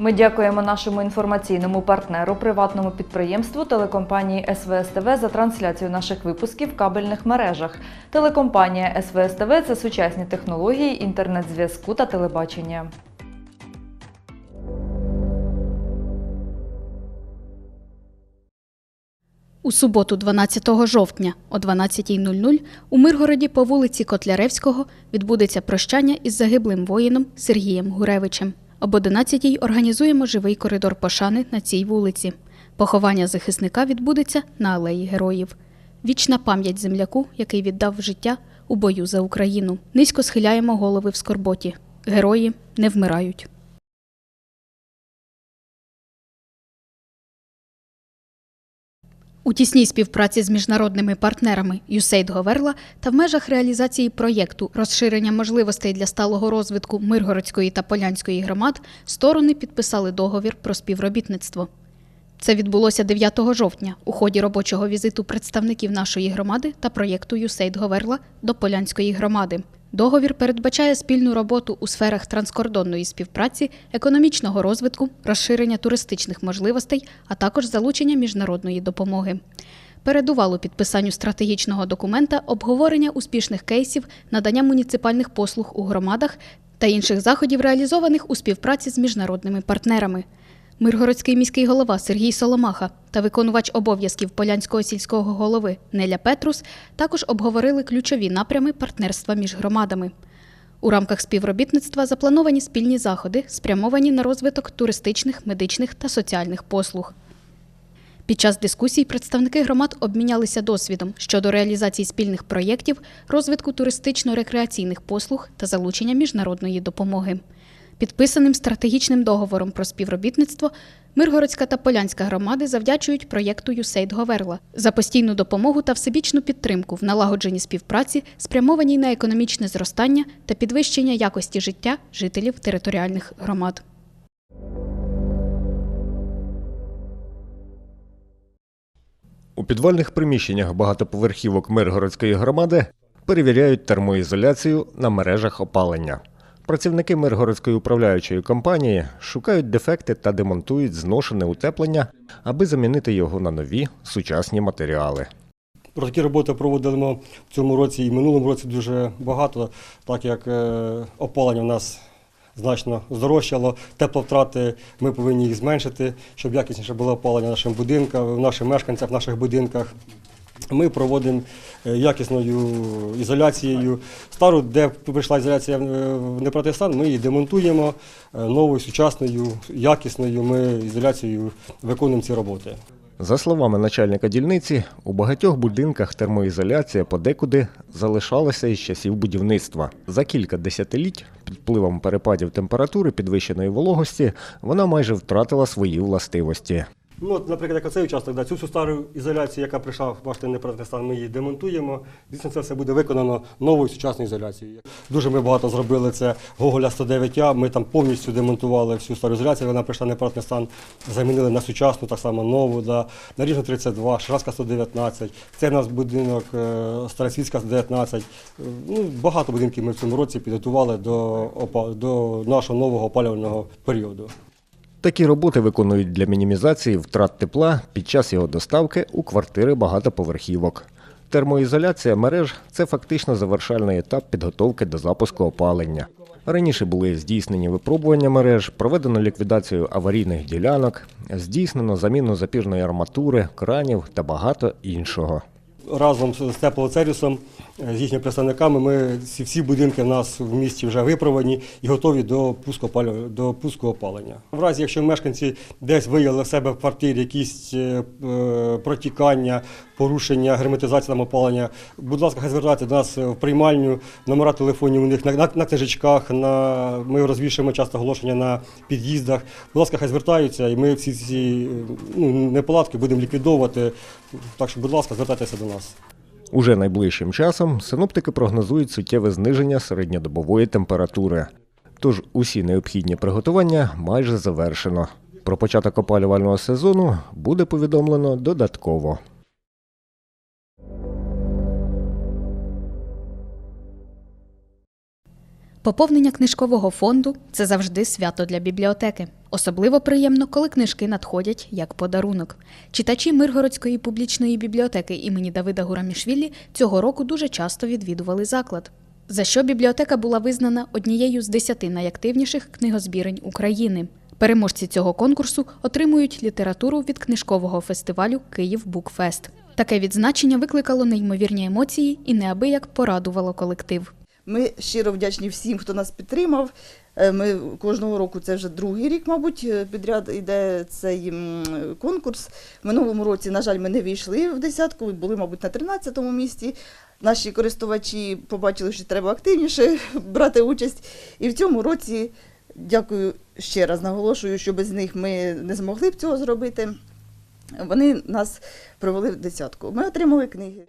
Ми дякуємо нашому інформаційному партнеру, приватному підприємству телекомпанії СВСТВ за трансляцію наших випусків в кабельних мережах. Телекомпанія СВСТВ це сучасні технології інтернет-зв'язку та телебачення. У суботу, 12 жовтня о 12.00 у Миргороді по вулиці Котляревського відбудеться прощання із загиблим воїном Сергієм Гуревичем. Об 11-й організуємо живий коридор пошани на цій вулиці. Поховання захисника відбудеться на алеї героїв. Вічна пам'ять земляку, який віддав життя у бою за Україну. Низько схиляємо голови в скорботі. Герої не вмирають. У тісній співпраці з міжнародними партнерами USAID Говерла та в межах реалізації проєкту розширення можливостей для сталого розвитку Миргородської та Полянської громад сторони підписали договір про співробітництво. Це відбулося 9 жовтня у ході робочого візиту представників нашої громади та проєкту USAID Говерла до Полянської громади. Договір передбачає спільну роботу у сферах транскордонної співпраці, економічного розвитку, розширення туристичних можливостей, а також залучення міжнародної допомоги. Передувало підписанню стратегічного документа обговорення успішних кейсів, надання муніципальних послуг у громадах та інших заходів, реалізованих у співпраці з міжнародними партнерами. Миргородський міський голова Сергій Соломаха та виконувач обов'язків Полянського сільського голови Неля Петрус також обговорили ключові напрями партнерства між громадами. У рамках співробітництва заплановані спільні заходи, спрямовані на розвиток туристичних, медичних та соціальних послуг. Під час дискусій представники громад обмінялися досвідом щодо реалізації спільних проєктів, розвитку туристично-рекреаційних послуг та залучення міжнародної допомоги. Підписаним стратегічним договором про співробітництво Миргородська та Полянська громади завдячують проєкту USAID Говерла за постійну допомогу та всебічну підтримку в налагодженні співпраці, спрямованій на економічне зростання та підвищення якості життя жителів територіальних громад. У підвальних приміщеннях багатоповерхівок Миргородської громади перевіряють термоізоляцію на мережах опалення. Працівники Миргородської управляючої компанії шукають дефекти та демонтують зношене утеплення, аби замінити його на нові сучасні матеріали. Про такі роботи проводили ми в цьому році і в минулому році дуже багато, так як е, опалення в нас значно здорожчало, тепловтрати ми повинні їх зменшити, щоб якісніше було опалення в нашим будинкам, нашим мешканцям в наших будинках. Ми проводимо е, якісною ізоляцією. Стару, де прийшла ізоляція е, в непротий стан, ми її демонтуємо е, новою, сучасною, якісною. Ми ізоляцією виконуємо ці роботи. За словами начальника дільниці, у багатьох будинках термоізоляція подекуди залишалася із часів будівництва. За кілька десятиліть під впливом перепадів температури підвищеної вологості вона майже втратила свої властивості. Ну, от, наприклад, як оцей участок, да, цю всю стару ізоляцію, яка прийшла, бачите, непротний стан, ми її демонтуємо. Звісно, це все буде виконано новою сучасною ізоляцією. Дуже ми багато зробили це Гоголя 109А. Ми там повністю демонтували всю стару ізоляцію. Вона прийшла в непротний стан, замінили на сучасну, так само нову. Да. Наріжна 32, Шраска 119. Це у нас будинок е, Старосвітська 119. Е, Ну, багато будинків ми в цьому році підготували до, до нашого нового опалювального періоду. Такі роботи виконують для мінімізації втрат тепла під час його доставки у квартири багатоповерхівок. Термоізоляція мереж це фактично завершальний етап підготовки до запуску опалення. Раніше були здійснені випробування мереж, проведено ліквідацію аварійних ділянок, здійснено заміну запірної арматури, кранів та багато іншого. Разом з теплоцервісом, е, з їхніми представниками, ми всі, всі будинки в нас в місті вже виправлені і готові до до пуску опалення. В разі, якщо мешканці десь виявили в себе в квартирі якісь е, е, протікання, порушення герметизації там опалення, будь ласка, хай звертаються до нас в приймальню, номера телефонів у них на, на, на книжечках, на, ми розвішуємо часто оголошення на під'їздах. Будь ласка, хай звертаються, і ми всі ці ну, неполадки будемо ліквідовувати. Так що, будь ласка, звертайтеся до нас. Уже найближчим часом синоптики прогнозують суттєве зниження середньодобової температури. Тож усі необхідні приготування майже завершено. Про початок опалювального сезону буде повідомлено додатково. Поповнення книжкового фонду це завжди свято для бібліотеки. Особливо приємно, коли книжки надходять як подарунок. Читачі Миргородської публічної бібліотеки імені Давида Гурамішвілі цього року дуже часто відвідували заклад. За що бібліотека була визнана однією з десяти найактивніших книгозбірень України. Переможці цього конкурсу отримують літературу від книжкового фестивалю Київ Букфест. Таке відзначення викликало неймовірні емоції і неабияк порадувало колектив. Ми щиро вдячні всім, хто нас підтримав. Е, Ми кожного року, це вже другий рік, мабуть, е, підряд йде цей конкурс. Минулому році, на жаль, ми не війшли в десятку, були, мабуть, на 13-му місці. Наші користувачі побачили, що треба активніше брати участь. І в цьому році, дякую ще раз, наголошую, що без них ми не змогли б цього зробити. Вони нас провели в десятку. Ми отримали книги.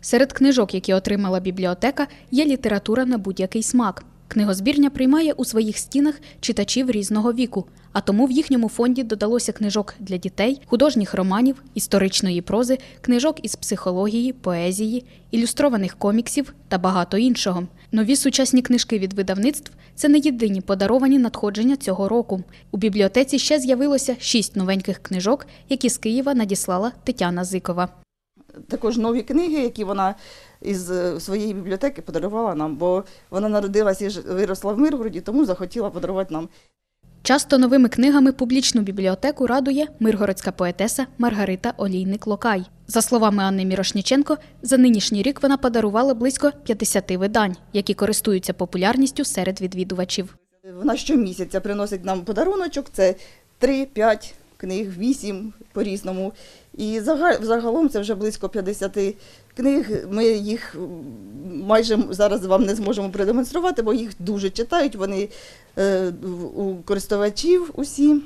Серед книжок, які отримала бібліотека, є література на будь-який смак. Книгозбірня приймає у своїх стінах читачів різного віку, а тому в їхньому фонді додалося книжок для дітей, художніх романів, історичної прози, книжок із психології, поезії, ілюстрованих коміксів та багато іншого. Нові сучасні книжки від видавництв це не єдині подаровані надходження цього року. У бібліотеці ще з'явилося шість новеньких книжок, які з Києва надіслала Тетяна Зикова. Також нові книги, які вона із е, своєї бібліотеки подарувала нам, бо вона народилася і виросла в Миргороді, тому захотіла подарувати нам. Часто новими книгами публічну бібліотеку радує миргородська поетеса Маргарита Олійник Локай. За словами Анни Мірошніченко, за нинішній рік вона подарувала близько 50 видань, які користуються популярністю серед відвідувачів. Вона щомісяця приносить нам подаруночок, це 3-5 книг, 8 по-різному. І зага- загалом це вже близько 50 книг. Ми їх майже зараз вам не зможемо продемонструвати, бо їх дуже читають. Вони е, у користувачів усі.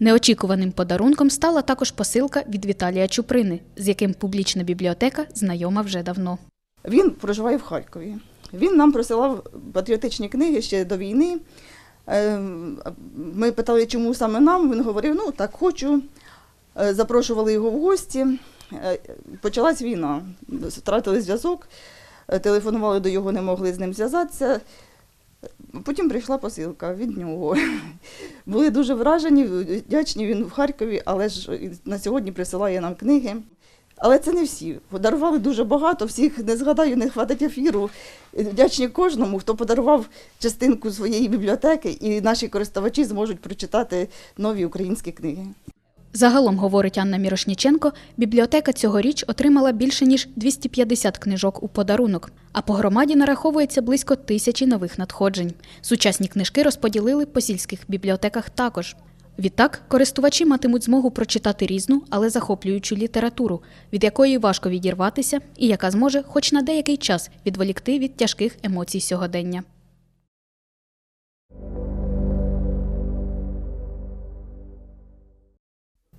Неочікуваним подарунком стала також посилка від Віталія Чуприни, з яким публічна бібліотека знайома вже давно. Він проживає в Харкові. Він нам присилав патріотичні книги ще до війни. Ем, Ми питали, чому саме нам. Він говорив, ну так хочу. Е, Запрошували його в гості. Е, Почалась війна. Втратили зв'язок, е, телефонували до його, не могли з ним зв'язатися. Потім прийшла посилка від нього. Були дуже вражені, вдячні він в Харкові, але ж на сьогодні присилає нам книги. Але це не всі. Подарували дуже багато, всіх не згадаю, не хватить ефіру. Вдячні кожному, хто подарував частинку своєї бібліотеки, і наші користувачі зможуть прочитати нові українські книги. Загалом, говорить Анна Мірошніченко, бібліотека цьогоріч отримала більше ніж 250 книжок у подарунок, а по громаді нараховується близько тисячі нових надходжень. Сучасні книжки розподілили по сільських бібліотеках також. Відтак, користувачі матимуть змогу прочитати різну, але захоплюючу літературу, від якої важко відірватися, і яка зможе, хоч на деякий час, відволікти від тяжких емоцій сьогодення. –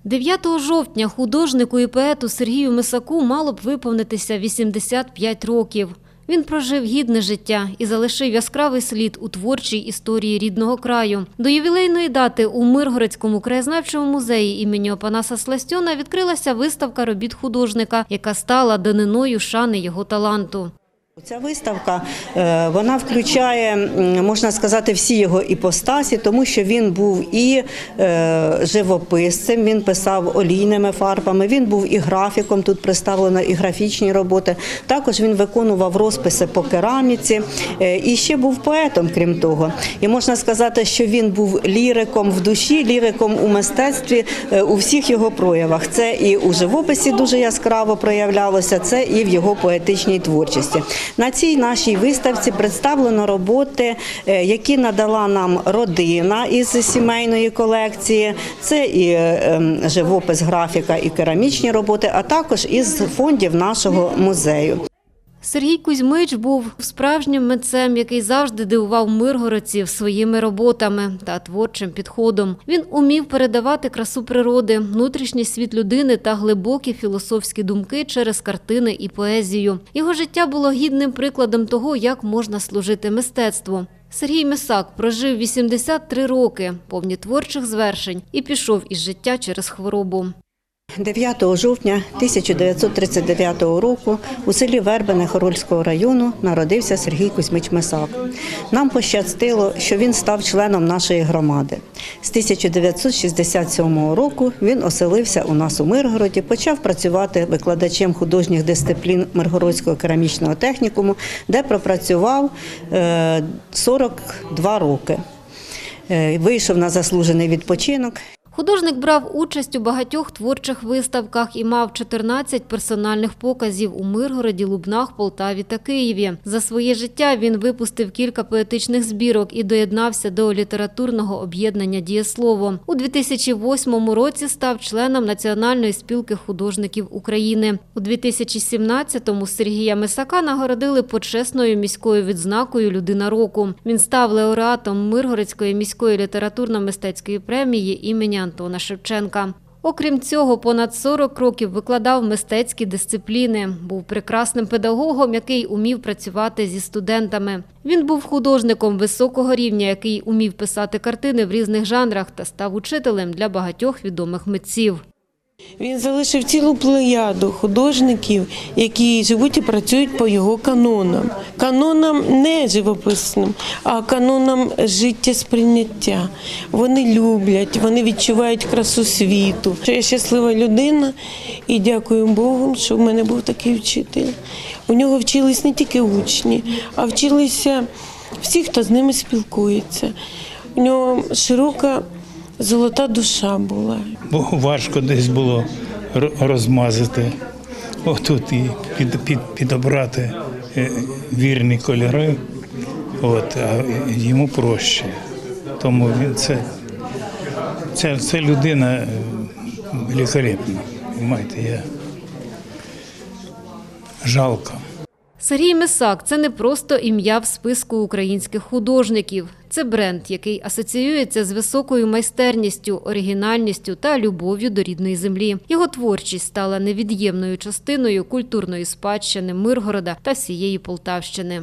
9 жовтня художнику і поету Сергію Мисаку мало б виповнитися 85 років. Він прожив гідне життя і залишив яскравий слід у творчій історії рідного краю. До ювілейної дати у Миргородському краєзнавчому музеї імені Опанаса Сластьона відкрилася виставка робіт художника, яка стала даниною шани його таланту. Ця виставка е, вона включає, можна сказати, всі його іпостасі, тому що він був і е, живописцем, він писав олійними фарбами, він був і графіком. Тут представлено і графічні роботи. Також він виконував розписи по кераміці е, і ще був поетом, крім того. І можна сказати, що він був ліриком в душі, ліриком у мистецтві у всіх його проявах. Це і у живописі дуже яскраво проявлялося, це і в його поетичній творчості. На цій нашій виставці представлено роботи, е, які надала нам родина із сімейної колекції. Це і е, ем, живопис, графіка, і керамічні роботи, а також із фондів нашого музею. Сергій Кузьмич був справжнім митцем, який завжди дивував миргородців своїми роботами та творчим підходом. Він умів передавати красу природи, внутрішній світ людини та глибокі філософські думки через картини і поезію. Його життя було гідним прикладом того, як можна служити мистецтву. Сергій Мисак прожив 83 роки, повні творчих звершень, і пішов із життя через хворобу. 9 жовтня 1939 року у селі Вербене Хорольського району народився Сергій Кузьмич Месак. Нам пощастило, що він став членом нашої громади. З 1967 року він оселився у нас у Миргороді, почав працювати викладачем художніх дисциплін Миргородського керамічного технікуму, де пропрацював е, 42 роки. Е, Вийшов на заслужений відпочинок. Художник брав участь у багатьох творчих виставках і мав 14 персональних показів у Миргороді, Лубнах, Полтаві та Києві. За своє життя він випустив кілька поетичних збірок і доєднався до літературного об'єднання «Дієслово». У 2008 році став членом Національної спілки художників України. У 2017-му Сергія Мисака нагородили почесною міською відзнакою «Людина року». Він став лауреатом Миргородської міської літературно-мистецької премії імені Антона Шевченка. Окрім цього, понад 40 років викладав мистецькі дисципліни. Був прекрасним педагогом, який умів працювати зі студентами. Він був художником високого рівня, який умів писати картини в різних жанрах та став учителем для багатьох відомих митців. Він залишив цілу плеяду художників, які живуть і працюють по його канонам. Канонам не живописним, а канонам життєсприйняття. Вони люблять, вони відчувають красу світу. Я щаслива людина і дякую Богу, що в мене був такий вчитель. У нього вчились не тільки учні, а вчилися всі, хто з ними спілкується. У нього широка золота душа була. бо важко десь було ро- розмазати отут і під, під, підобрати е, вірні кольори, от, а йому проще. Тому він це, це, це людина великолепна. Понимаєте, я жалко. Сергій Мисак це не просто ім'я в списку українських художників. Це бренд, який асоціюється з високою майстерністю, оригінальністю та любов'ю до рідної землі. Його творчість стала невід'ємною частиною культурної спадщини Миргорода та всієї Полтавщини.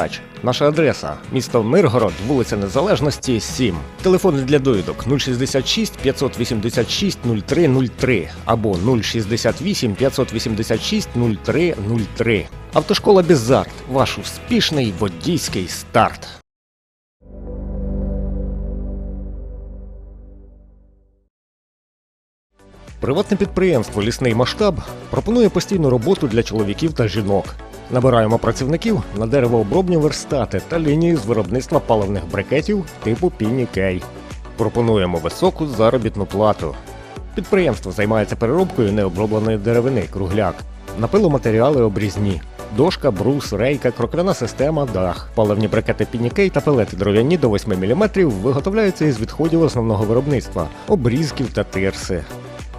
передач. Наша адреса місто Миргород, вулиця Незалежності, 7. Телефони для довідок 066 586 0303 або 068 586 0303. Автошкола Бізарт. Ваш успішний водійський старт. Приватне підприємство Лісний масштаб пропонує постійну роботу для чоловіків та жінок. Набираємо працівників на деревообробні верстати та лінії з виробництва паливних брикетів типу Пінікей. Пропонуємо високу заробітну плату. Підприємство займається переробкою необробленої деревини кругляк, напиломатеріали обрізні, дошка, брус, рейка, крокляна система, дах. Паливні брикети Пінікей та пелети дров'яні до 8 мм виготовляються із відходів основного виробництва, обрізків та тирси.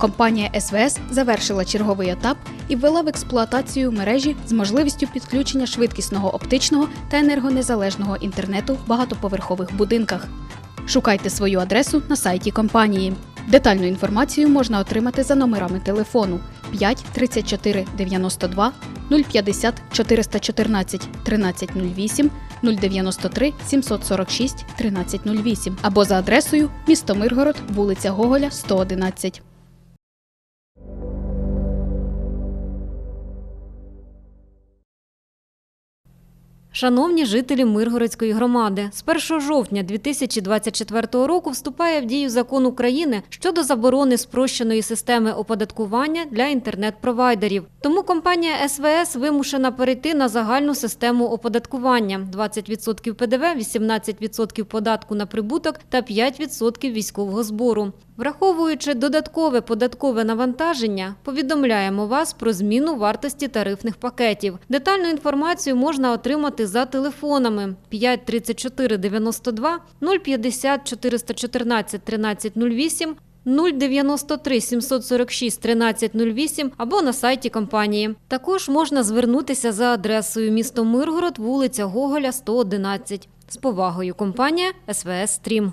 компанія СВС завершила черговий етап і ввела в експлуатацію мережі з можливістю підключення швидкісного оптичного та енергонезалежного інтернету в багатоповерхових будинках. Шукайте свою адресу на сайті компанії. Детальну інформацію можна отримати за номерами телефону 5 34 92 050 414 1308 093 746 1308 або за адресою місто Миргород, вулиця Гоголя, 111. Шановні жителі Миргородської громади, з 1 жовтня 2024 року вступає в дію закон України щодо заборони спрощеної системи оподаткування для інтернет-провайдерів. Тому компанія СВС вимушена перейти на загальну систему оподаткування: 20% ПДВ, 18% податку на прибуток та 5% військового збору. Враховуючи додаткове податкове навантаження, повідомляємо вас про зміну вартості тарифних пакетів. Детальну інформацію можна отримати за телефонами 5 34 92 050 414 1308 093 746 1308 або на сайті компанії. Також можна звернутися за адресою місто Миргород, вулиця Гоголя, 111. З повагою компанія СВС Стрім.